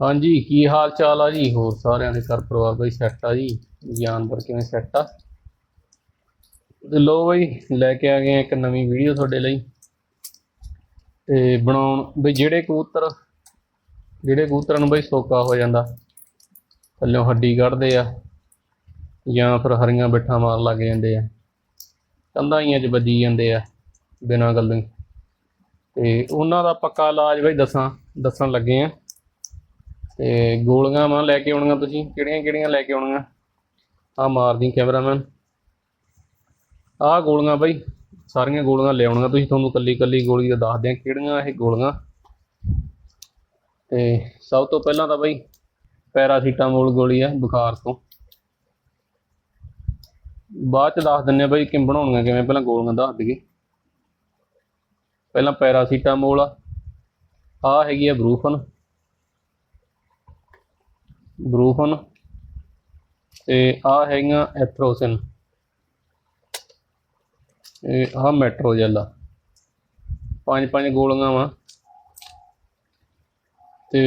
ਹਾਂਜੀ, ਕੀ ਹਾਲ ਚਾਲ ਆ ਜੀ? ਹੋਰ ਸਾਰਿਆਂ ਦੇ ਘਰ ਪਰਿਵਾਰ ਬਈ ਸੈੱਟ ਆ ਜੀ। ਜਾਨਵਰ ਕਿਵੇਂ ਸੈੱਟ ਆ? ਤੇ ਲੋ ਬਈ, ਲੈ ਕੇ ਆ ਗਏ ਆ ਇੱਕ ਨਵੀਂ ਵੀਡੀਓ ਤੁਹਾਡੇ ਲਈ। ਤੇ ਬਣਾਉਣ, ਬਈ ਜਿਹੜੇ ਕਬੂਤਰ, ਜਿਹੜੇ ਕਬੂਤਰਾਂ ਨੂੰ ਬਈ ਸੋਕਾ ਹੋ ਜਾਂਦਾ ਥੱਲਿਓਂ ਹੱਡੀ ਕੱਢਦੇ ਆ, ਜਾਂ ਫਿਰ ਹਰੀਆਂ ਬਿੱਠਾਂ ਮਾਰ ਲੱਗ ਜਾਂਦੇ ਆ, ਕੰਧਾਈਆਂ 'ਚ ਵੱਜੀ ਜਾਂਦੇ ਆ ਬਿਨਾਂ ਗੱਲੋਂ ਹੀ। ਤੇ ਉਹਨਾਂ ਦਾ ਪੱਕਾ ਇਲਾਜ ਬਈ ਦੱਸਾਂ, ਦੱਸਣ ਲੱਗੇ ਆ ਤੇ ਗੋਲੀਆਂ ਵਾਂ ਲੈ ਕੇ ਆਉਣੀਆਂ ਤੁਸੀਂ? ਕਿਹੜੀਆਂ ਕਿਹੜੀਆਂ ਲੈ ਕੇ ਆਉਣੀਆਂ? ਆ ਮਾਰਦੀ ਕੈਮਰਾਮੈਨ। ਆਹ ਗੋਲੀਆਂ ਬਾਈ, ਸਾਰੀਆਂ ਗੋਲੀਆਂ ਲੈ ਆਉਣੀਆਂ। ਤੁਸੀਂ ਤੁਹਾਨੂੰ ਕੱਲੀ ਕੱਲੀ ਗੋਲੀ ਦਾ ਦੱਸਦੇ ਆ ਕਿਹੜੀਆਂ ਇਹ ਗੋਲੀਆਂ। ਤੇ ਸਭ ਤੋਂ ਪਹਿਲਾਂ ਤਾਂ ਬਾਈ, ਪੈਰਾਸੀਟਾਮੋਲ ਗੋਲੀ ਆ, ਬੁਖਾਰ ਤੋਂ। ਬਾਅਦ ਚ ਦੱਸ ਦਿੰਨੇ ਆ ਬਈ ਕਿ ਬਣਾਉਣੀਆਂ ਕਿਵੇਂ, ਪਹਿਲਾਂ ਗੋਲੀਆਂ ਦੱਸ ਦਈਏ। ਪਹਿਲਾਂ ਪੈਰਾਸੀਟਾਮੋਲ ਆ। ਆ ਹੈਗੀ ਆ ਬਰੂਫਨ। ਬਰੂਫਨ। ਤੇ ਆ ਹੈਗੀਆਂ ਐਥਰੋਸਿਨ। ਇਹ ਆ ਮੈਟਰੋਜੈਲ ਪੰਜ ਪੰਜ ਗੋਲੀਆਂ ਵਾ। ਤੇ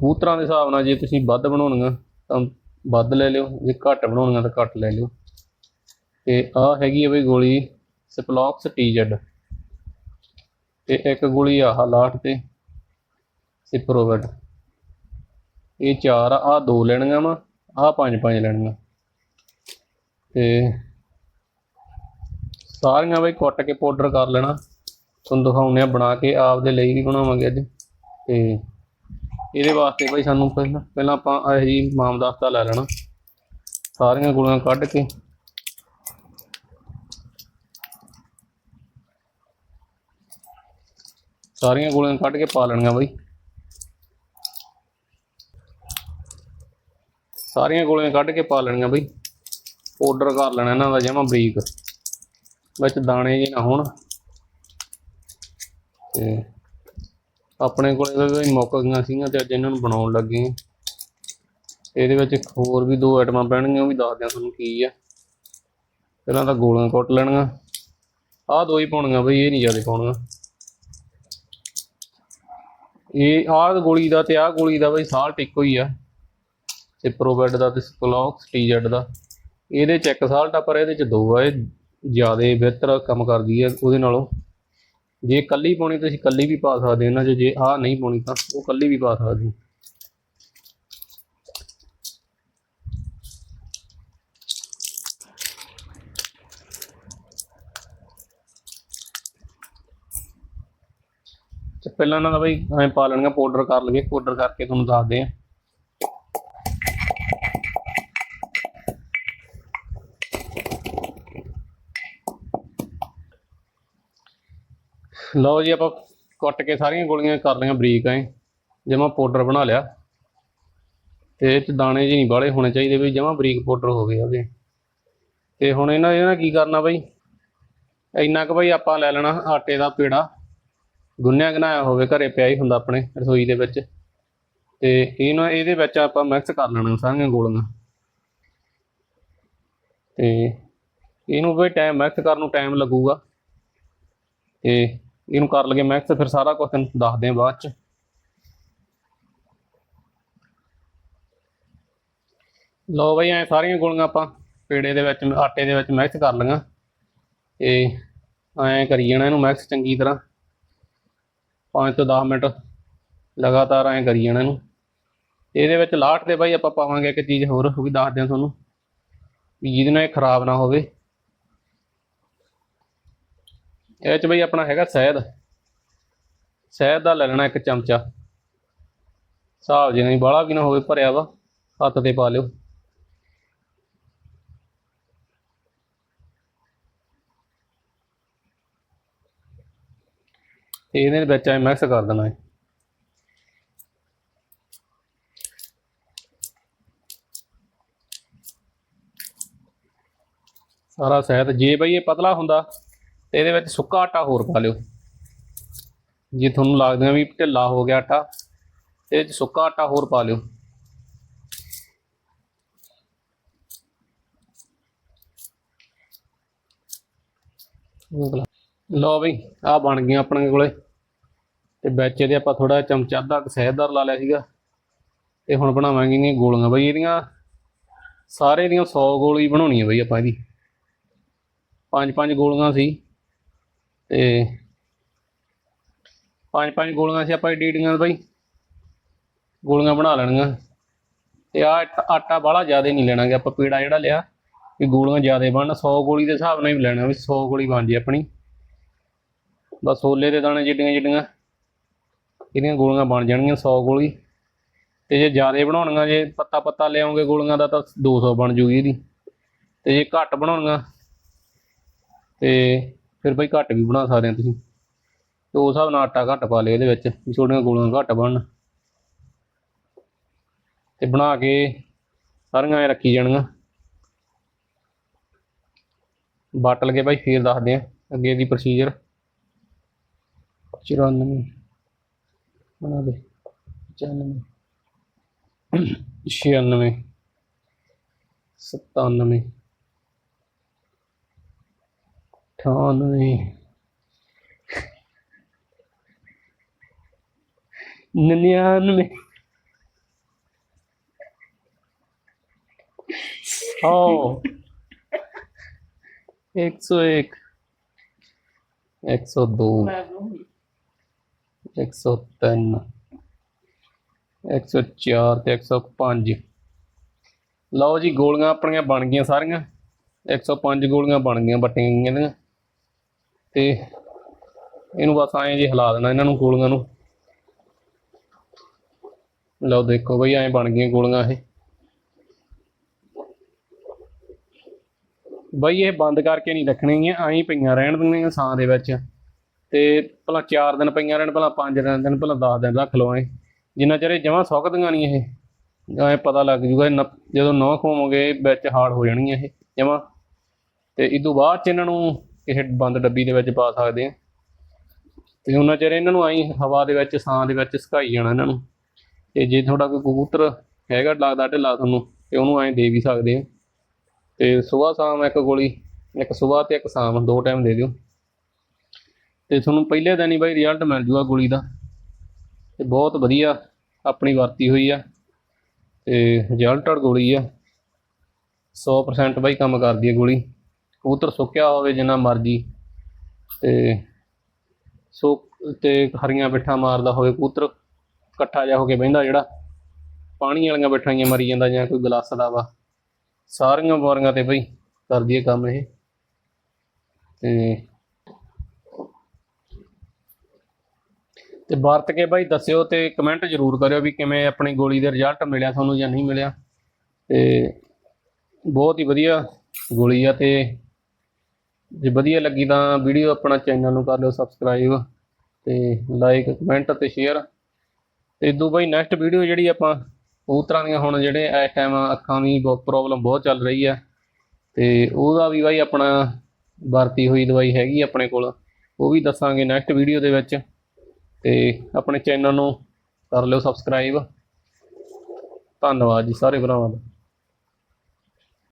ਕਬੂਤਰਾਂ ਦੇ ਹਿਸਾਬ ਨਾਲ ਜੇ ਤੁਸੀਂ ਵੱਧ ਬਣਾਉਣੀਆਂ, ਤਾਂ ਵੱਧ ਲੈ ਲਿਓ। ਜੇ ਘੱਟ ਬਣਾਉਣੀਆਂ, ਤਾਂ ਘੱਟ ਲੈ ਲਿਓ। ਤੇ ਆ ਹੈਗੀ ਆ ਬਈ ਗੋਲੀ ਸਪਲੌਕਸ ਟੀਜ਼ੈਡ ਤੇ ਇੱਕ ਗੋਲੀ ਆਹ ਲਾਟ ਤੇ, ਸਿਪਰੋਵੈਟ। ਇਹ ਚਾਰ ਆ, ਆਹ ਦੋ ਲੈਣੀਆਂ ਵਾ, ਆਹ ਪੰਜ ਪੰਜ ਲੈਣੀਆਂ। ਤੇ ਸਾਰੀਆਂ ਬਈ ਕੁੱਟ ਕੇ ਪਾਊਡਰ ਕਰ ਲੈਣਾ। ਤੁਹਾਨੂੰ ਦਿਖਾਉਂਦੇ ਆ ਬਣਾ ਕੇ ਆਪ ਦੇ ਲਈ ਵੀ ਬਣਾਵਾਂਗੇ ਅੱਜ। ਤੇ ਇਹਦੇ ਵਾਸਤੇ ਬਈ ਸਾਨੂੰ ਪਹਿਲਾਂ ਪਹਿਲਾਂ ਆਪਾਂ ਇਹ ਜੀ ਮਾਮਦਾਸਤਾ ਲੈ ਲੈਣਾ। ਸਾਰੀਆਂ ਗੁਲੀਆਂ ਕੱਢ ਕੇ। ਸਾਰੀਆਂ ਗੋਲੀਆਂ ਕੱਢ ਕੇ ਪਾ ਲੈਣੀਆਂ ਬਈ। ਸਾਰੀਆਂ ਗੋਲੀਆਂ ਕੱਢ ਕੇ ਪਾ ਲੈਣੀਆਂ ਬਈ। ਪਾਊਡਰ ਕਰ ਲੈਣਾ ਇਹਨਾਂ ਦਾ ਜਮਾ ਬਰੀਕ। ਵਿੱਚ ਦਾਣੇ ਜੇ ਨਾ ਹੋਣ। ਤੇ ਆਪਣੇ ਕੋਲੇ ਵੀ ਮੁੱਕ ਗਈਆਂ ਸੀਗੀਆਂ ਤੇ ਅੱਜ ਇਹਨਾਂ ਨੂੰ ਬਣਾਉਣ ਲੱਗੇ ਇਹਦੇ ਵਿੱਚ ਇੱਕ ਹੋਰ ਵੀ ਦੋ ਆਈਟਮਾਂ ਪੈਣਗੀਆਂ, ਉਹ ਵੀ ਦੱਸ ਦਿਆਂ ਤੁਹਾਨੂੰ ਕੀ ਆ। ਪਹਿਲਾਂ ਤਾਂ ਗੋਲੀਆਂ ਕੁੱਟ ਲੈਣੀਆਂ। ਆਹ ਦੋ ਹੀ ਪਾਉਣੀਆਂ ਬਈ, ਇਹ ਨਹੀਂ ਜ਼ਿਆਦਾ ਪਾਉਣੀਆਂ। ਇਹ ਆਹ ਗੋਲੀ ਦਾ ਤੇ ਆਹ ਗੋਲੀ ਦਾ ਬਈ ਸਾਲਟ ਇੱਕੋ ਹੀ ਆ। ਸਿਪਰੋਬੈਡ ਦਾ ਤੇ ਸਪਲੌਕਸ ਟੀਜ਼ੈਡ ਦਾ। ਇਹਦੇ ਚ ਇੱਕ ਸਾਲਟ ਆ ਪਰ ਇਹਦੇ ਚ ਦੋ ਆ, ਇਹ ਜ਼ਿਆਦਾ ਬਿਹਤਰ ਕੰਮ ਕਰਦੀ ਹੈ ਉਹਦੇ ਨਾਲੋਂ। ਜੇ ਕੱਲੀ ਪਾਉਣੀ ਤੁਸੀਂ ਕੱਲੀ ਵੀ ਪਾ ਸਕਦੇ ਇਹਨਾਂ 'ਚ ਜੇ ਆਹ ਨਹੀਂ ਪਾਉਣੀ ਤਾਂ ਉਹ ਕੱਲੀ ਵੀ ਪਾ ਸਕਦੇ ਪਹਿਲਾਂ ਇਹਨਾਂ ਦਾ ਬਈ ਐਂ ਪਾ ਲੈਣੀਆਂ ਪਾਊਡਰ ਕਰ ਲਈਏ ਪਾਊਡਰ ਕਰਕੇ ਤੁਹਾਨੂੰ ਦੱਸਦੇ ਆ। ਲਓ ਜੀ ਆਪਾਂ ਕੱਟ ਕੇ ਸਾਰੀਆਂ ਗੋਲੀਆਂ ਕਰ ਲਈਆਂ ਬਰੀਕ ਐ। ਜਮਾ ਪਾਊਡਰ ਬਣਾ ਲਿਆ। ਤੇ ਇਹ ਚ ਦਾਣੇ ਜੀ ਨਹੀਂ ਬਾਲੇ ਹੋਣੇ ਚਾਹੀਦੇ ਵੀ ਜਮਾ ਬਰੀਕ ਪਾਊਡਰ ਹੋ ਗਏ ਉਹਦੇ ਤੇ ਹੁਣ ਇਹਨਾਂ ਇਹਨਾਂ ਕੀ ਕਰਨਾ ਬਈ? ਇੰਨਾ ਕੁ ਬਈ ਆਪਾਂ ਲੈ ਲੈਣਾ ਆਟੇ ਦਾ ਪੇੜਾ। ਗੁੰਨਿਆ ਗਨਾਇਆ ਹੋਵੇ, ਘਰੇ ਪਿਆ ਹੀ ਹੁੰਦਾ ਆਪਣੇ ਰਸੋਈ ਦੇ ਵਿੱਚ। ਤੇ ਇਹਨੂੰ ਇਹਦੇ ਵਿੱਚ ਆਪਾਂ ਮਿਕਸ ਕਰ ਲੈਣਾ ਸਾਰੀਆਂ ਗੋਲੀਆਂ। ਤੇ ਇਹਨੂੰ ਵੀ ਟਾਈਮ ਮਿਕਸ ਕਰਨ ਨੂੰ ਟਾਈਮ ਲੱਗੂਗਾ। ਤੇ ਇਹਨੂੰ ਕਰ ਲਗੇ ਮੈਕਸ ਫਿਰ ਸਾਰਾ ਕੁਝ ਤੈਨੂੰ ਦੱਸਦੇ ਆ ਬਾਅਦ ਚ। ਲਓ ਬਈ, ਐ ਸਾਰੀਆਂ ਗੋਲੀਆਂ ਆਪਾਂ ਪੇੜੇ ਦੇ ਵਿੱਚ, ਆਟੇ ਦੇ ਵਿੱਚ ਮਿਕਸ ਕਰ ਲਈਆਂ। ਤੇ ਐਂ ਕਰੀ ਜਾਣਾ ਇਹਨੂੰ ਮਿਕਸ ਚੰਗੀ ਤਰ੍ਹਾਂ। 5 ਤੋਂ 10 ਮਿੰਟ ਲਗਾਤਾਰ ਐਂ ਕਰੀ ਜਾਣਾ ਇਹਨੂੰ। ਇਹਦੇ ਵਿੱਚ ਲਾਟ ਤੇ ਬਾਈ ਆਪਾਂ ਪਾਵਾਂਗੇ ਇੱਕ ਚੀਜ਼ ਹੋਰ, ਉਹ ਵੀ ਦੱਸਦੇ ਆ ਤੁਹਾਨੂੰ। ਵੀ ਜਿਹਦੇ ਨਾਲ ਇਹ ਖਰਾਬ ਨਾ ਹੋਵੇ। ਇਹ ਚ ਬਈ ਆਪਣਾ ਹੈਗਾ ਸ਼ਹਿਦ। ਸ਼ਹਿਦ ਦਾ ਲੈ ਲੈਣਾ ਇੱਕ ਚਮਚਾ। ਹਿਸਾਬ ਜੇ ਨਹੀਂ ਬਾਹਲਾ ਵੀ ਨਾ ਹੋਵੇ ਭਰਿਆ ਵਾ, ਹੱਥ ਤੇ ਪਾ ਲਿਓ। ਤੇ ਇਹਦੇ ਵਿੱਚ ਐ ਮਿਕਸ ਕਰ ਦੇਣਾ ਹੈ ਸਾਰਾ ਸ਼ਹਿਦ, ਜੇ ਬਈ ਇਹ ਪਤਲਾ ਹੁੰਦਾ ਤੇ ਇਹਦੇ ਵਿੱਚ ਸੁੱਕਾ ਆਟਾ ਹੋਰ ਪਾ ਲਿਓ। ਜੇ ਤੁਹਾਨੂੰ ਲੱਗਦਾ ਵੀ ਢਿੱਲਾ ਹੋ ਗਿਆ ਆਟਾ ਇਹਦੇ ਚ ਸੁੱਕਾ ਆਟਾ ਹੋਰ ਪਾ ਲਿਓ। ਲਓ ਬਈ ਆ ਬਣ ਗਈਆਂ ਆਪਣੇ ਕੋਲੇ। ਤੇ ਵਿੱਚ ਇਹਦੇ ਆਪਾਂ ਥੋੜਾ ਚਮਚਾ, ਅੱਧਾ ਕੁ ਸ਼ਹਿਦ ਦਾ ਲਾ ਲਿਆ ਸੀਗਾ। ਤੇ ਹੁਣ ਬਣਾਵਾਂਗੇ ਇਹਦੀਆਂ ਗੋਲੀਆਂ। ਬਈ ਇਹਦੀਆਂ, ਸਾਰੇ ਦੀਆਂ 100 ਗੋਲੀ ਬਣਾਉਣੀ ਹੈ ਬਈ ਆਪਾਂ ਇਹਦੀ। ਪੰਜ ਪੰਜ ਗੋਲੀਆਂ ਸੀ। ਤੇ ਪੰਜ ਪੰਜ ਗੋਲੀਆਂ ਸੀ ਆਪਾਂ ਏਡੀ ਏਡੀਆਂ ਬਈ। ਗੋਲੀਆਂ ਬਣਾ ਲੈਣੀਆਂ। ਤੇ ਆ ਆਟਾ ਬਾਹਲਾ ਜ਼ਿਆਦਾ ਨਹੀਂ ਲੈਣਾਗੇ ਆਪਾਂ ਪੇੜਾ ਜਿਹੜਾ ਲਿਆ, ਵੀ ਗੋਲੀਆਂ ਜ਼ਿਆਦਾ ਬਣਨ 100 ਗੋਲੀ ਦੇ ਹਿਸਾਬ ਨਾਲ ਹੀ ਲੈਣਾ ਵੀ 100 ਗੋਲੀ ਬਣ ਜੇ ਆਪਣੀ। ਬਸ ਛੋਲੇ ਦੇ ਦਾਣੇ ਜਿੱਡੀਆਂ ਜਿੱਡੀਆਂ, ਇਹਦੀਆਂ ਗੋਲੀਆਂ ਬਣ ਜਾਣਗੀਆਂ 100 ਗੋਲੀ। ਤੇ ਜੇ ਜ਼ਿਆਦਾ ਬਣਾਉਣੀਆਂ, ਜੇ ਪੱਤਾ ਪੱਤਾ ਲਿਆਉਂਗੇ ਗੋਲੀਆਂ ਦਾ ਤਾਂ 200 ਬਣ ਜੂਗੀ ਇਹਦੀ। ਤੇ ਜੇ ਘੱਟ ਬਣਾਉਣੀਆਂ, ਤੇ ਫਿਰ ਬਈ ਘੱਟ ਵੀ ਬਣਾ ਸਕਦੇ ਆ ਤੁਸੀਂ। ਤੇ ਉਸ ਹਿਸਾਬ ਨਾਲ ਆਟਾ ਘੱਟ ਪਾ ਲਿਆ ਇਹਦੇ ਵਿੱਚ, ਵੀ ਛੋਟੀਆਂ ਗੋਲੀਆਂ ਘੱਟ ਬਣਨ। ਤੇ ਬਣਾ ਕੇ ਸਾਰੀਆਂ ਐ ਰੱਖੀ ਜਾਣੀਆਂ। ਬਾਟਲ ਕੇ ਭਾਈ ਫੇਰ ਦੱਸਦੇ ਆ ਅੱਗੇ ਦੀ ਪ੍ਰੋਸੀਜਰ 94 ਬਣਾ ਦੇ। 95 96 97 98 निन्यानवे सौ एक सौ एक एक सौ दो एक सौ तीन ਇੱਕ ਸੌ ਚਾਰ ਤੇ 105 ਲਓ ਜੀ ਗੋਲੀਆਂ ਆਪਣੀਆਂ ਬਣ ਗਈਆਂ ਸਾਰੀਆਂ 105 ਗੋਲੀਆਂ ਬਣ ਗਈਆਂ ਬੱਟੀਆਂ ਗਈਆਂ ਦੀਆਂ ਤੇ ਇਹਨੂੰ ਬਸ ਐਂ ਜੇ ਹਿਲਾ ਦੇਣਾ ਇਹਨਾਂ ਨੂੰ ਗੋਲੀਆਂ ਨੂੰ। ਲਓ ਦੇਖੋ ਬਈ ਐਂ ਬਣ ਗਈਆਂ ਗੋਲੀਆਂ ਇਹ। ਬਈ ਇਹ ਬੰਦ ਕਰਕੇ ਨਹੀਂ ਰੱਖਣੀਆਂ, ਐਂ ਪਈਆਂ ਰਹਿਣ ਦੇਣੀਆਂ ਸਾਂ ਦੇ ਵਿੱਚ। ਤੇ ਭਲਾ 4 ਦਿਨ ਪਈਆਂ ਰਹਿਣ, ਭਲਾ 5 ਦਿਨ ਭਲਾ 10 ਦਿਨ ਰੱਖ ਲਓ ਐਂ। ਜਿੰਨਾ ਚਿਰ ਇਹ ਜਮਾਂ ਸੁੱਕਦੀਆਂ ਨਹੀਂ ਇਹ, ਐਂ ਪਤਾ ਲੱਗ ਜੂਗਾ ਨ- ਜਦੋਂ ਨੌ ਖੋਵੋਗੇ ਵਿੱਚ ਹਾਰਡ ਹੋ ਜਾਣਗੀਆਂ ਇਹ ਜਮਾਂ। ਤੇ ਇਸ ਤੋਂ ਬਾਅਦ ਚ ਇਹਨਾਂ ਨੂੰ ਕਿਸੇ ਬੰਦ ਡੱਬੀ ਦੇ ਵਿੱਚ ਪਾ ਸਕਦੇ ਆ। ਤੇ ਉਹਨਾਂ ਚਿਰ ਇਹਨਾਂ ਨੂੰ ਐਂ ਹਵਾ ਦੇ ਵਿੱਚ ਛਾਂ ਦੇ ਵਿੱਚ ਸੁਕਾਈ ਜਾਣਾ ਇਹਨਾਂ ਨੂੰ। ਤੇ ਜੇ ਤੁਹਾਡਾ ਕੋਈ ਕਬੂਤਰ ਹੈਗਾ, ਲੱਗਦਾ ਢਿੱਲਾ ਤੁਹਾਨੂੰ, ਤੇ ਉਹਨੂੰ ਐਂ ਦੇ ਵੀ ਸਕਦੇ ਆ। ਤੇ ਸਵੇਰ ਸ਼ਾਮ ਇੱਕ ਗੋਲੀ, ਇੱਕ ਸਵੇਰ ਤੇ ਇੱਕ ਸ਼ਾਮ, ਦੋ ਟਾਈਮ ਦੇ ਦਿਓ। ਤੇ ਤੁਹਾਨੂੰ ਪਹਿਲੇ ਦਿਨ ਹੀ ਬਾਈ ਰਿਜ਼ਲਟ ਮਿਲ ਜੂਗਾ ਗੋਲੀ ਦਾ। ਤੇ ਬਹੁਤ ਵਧੀਆ ਆਪਣੀ ਵਰਤੀ ਹੋਈ ਆ। ਤੇ ਰਿਜਲਟ ਗੋਲੀ ਆ। 100% ਬਾਈ ਕੰਮ ਕਰਦੀ ਹੈ ਗੋਲੀ। ਕਬੂਤਰ ਸੁੱਕਿਆ ਹੋਵੇ ਜਿੰਨਾ ਮਰਜ਼ੀ ਤੇ ਸੁੱਕ ਤੇ ਹਰੀਆਂ ਬਿੱਠਾਂ ਮਾਰਦਾ ਹੋਵੇ, ਕਬੂਤਰ ਇਕੱਠਾ ਜਿਹਾ ਹੋ ਕੇ ਬਹਿੰਦਾ ਜਿਹੜਾ, ਪਾਣੀ ਵਾਲੀਆਂ ਬਿੱਠਾਂ ਜਿਹੀਆਂ ਮਰੀ ਜਾਂਦਾ ਜਾਂ ਕੋਈ ਗਲਾਸ ਦਾ ਵਾ ਸਾਰੀਆਂ ਬੋਰੀਆਂ ਤੇ ਬਈ ਕਰਦੀ ਹੈ ਕੰਮ ਇਹ। ਤੇ ਤੇ ਵਰਤ ਕੇ ਬਾਈ ਦੱਸਿਓ ਤੇ ਕਮੈਂਟ ਜ਼ਰੂਰ ਕਰਿਓ ਵੀ ਕਿਵੇਂ ਆਪਣੀ ਗੋਲੀ ਦੇ ਰਿਜ਼ਲਟ ਮਿਲਿਆ ਤੁਹਾਨੂੰ ਜਾਂ ਨਹੀਂ ਮਿਲਿਆ। ਤੇ ਬਹੁਤ ਹੀ ਵਧੀਆ ਗੋਲੀ ਆ ਤੇ ਜੇ ਵਧੀਆ ਲੱਗੀ ਤਾਂ ਵੀਡੀਓ ਆਪਣਾ ਚੈਨਲ ਨੂੰ ਕਰ ਲਿਓ ਸਬਸਕ੍ਰਾਈਬ ਤੇ ਲਾਈਕ, ਕਮੈਂਟ ਤੇ ਸ਼ੇਅਰ। ਤੇ ਇਦੋਂ ਬਾਈ ਨੈਕਸਟ ਵੀਡੀਓ ਜਿਹੜੀ ਆਪਾਂ ਕਬੂਤਰਾਂ ਦੀਆਂ ਹੁਣ ਜਿਹੜੇ ਇਸ ਟਾਈਮ ਅੱਖਾਂ ਦੀ ਬਹੁਤ ਪ੍ਰੋਬਲਮ ਬਹੁਤ ਚੱਲ ਰਹੀ ਆ। ਤੇ ਉਹਦਾ ਵੀ ਬਾਈ ਆਪਣਾ ਵਰਤੀ ਹੋਈ ਦਵਾਈ ਹੈਗੀ ਆਪਣੇ ਕੋਲ। ਉਹ ਵੀ ਦੱਸਾਂਗੇ ਨੈਕਸਟ ਵੀਡੀਓ ਦੇ ਵਿੱਚ। ਤੇ ਆਪਣੇ ਚੈਨਲ ਨੂੰ ਕਰ ਲਿਓ ਸਬਸਕ੍ਰਾਈਬ। ਧੰਨਵਾਦ ਜੀ ਸਾਰੇ ਭਰਾਵਾਂ ਦਾ।